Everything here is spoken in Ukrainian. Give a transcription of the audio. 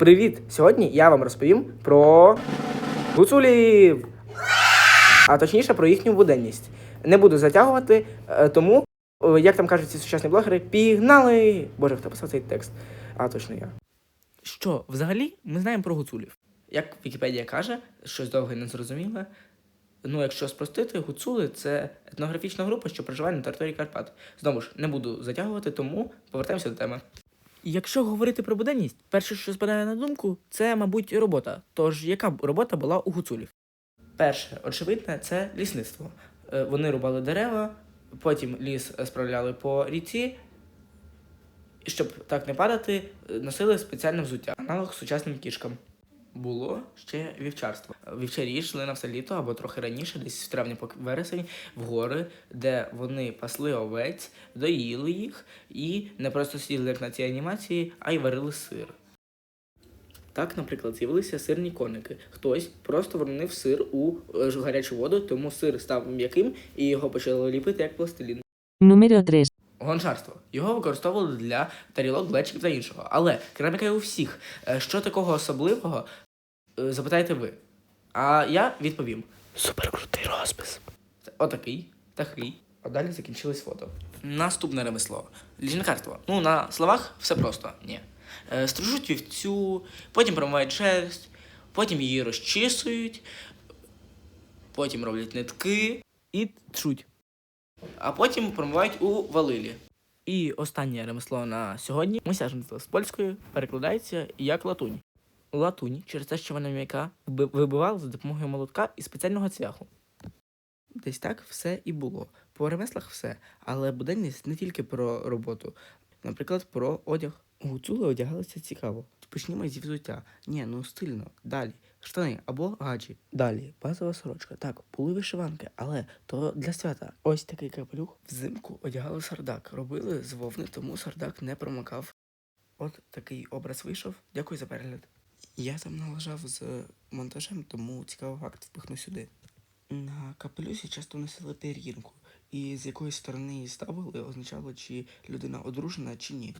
Привіт! Сьогодні я вам розповім про гуцулів, а точніше про їхню буденність. Не буду затягувати, е, тому, е, як там кажуть ці сучасні блогери, пігнали! Боже, хто писав цей текст? А точно я. Що, взагалі, ми знаємо про гуцулів. Як Вікіпедія каже, щось довге і незрозуміле. Ну, якщо спростити, гуцули це етнографічна група, що проживає на території Карпат. Знову ж не буду затягувати, тому повертаємося до теми. Якщо говорити про буденність, перше, що спадає на думку, це, мабуть, робота. Тож, яка б робота була у гуцулів? Перше, очевидне, це лісництво. Е, Вони рубали дерева, потім ліс е, справляли по ріці, щоб так не падати, е, носили спеціальне взуття, аналог сучасним кішкам. Було ще вівчарство. Вівчарі йшли на все літо або трохи раніше, десь в травні по вересень, в гори, де вони пасли овець, доїли їх і не просто сиділи як на цій анімації, а й варили сир. Так, наприклад, з'явилися сирні коники. Хтось просто воронив сир у е, гарячу воду, тому сир став м'яким і його почали ліпити як пластилін. Número 3. Гончарство. Його використовували для тарілок, глечиків та іншого. Але кераміка є у всіх. Е, Що такого особливого? Е, Запитайте ви. А я відповім: суперкрутий розпис. Отакий, такий. А далі закінчилось фото. Наступне ремесло. Ліжникарство. Ну, на словах все просто. Ні. Е, Стрижуть вівцю, потім промивають шерсть, потім її розчісують, потім роблять нитки і труть а потім промивають у валилі. І останнє ремесло на сьогодні мисяжництво з польської перекладається як латунь. Латунь через те, що вона м'яка, вибивали за допомогою молотка і спеціального цвяху. Десь так все і було. По ремеслах все, але буденність не тільки про роботу, наприклад, про одяг. Гуцули одягалися цікаво. Почнімо зі взуття. Ні, ну стильно. Далі. Штани або гаджі. Далі базова сорочка. Так, були вишиванки, але то для свята. Ось такий капелюх. Взимку одягали сардак. Робили з вовни, тому сардак не промокав. От такий образ вийшов. Дякую за перегляд. Я там налажав з монтажем, тому цікавий факт впихну сюди. На капелюсі часто носили пір'їнку, і з якої сторони її ставили, означало, чи людина одружена, чи ні.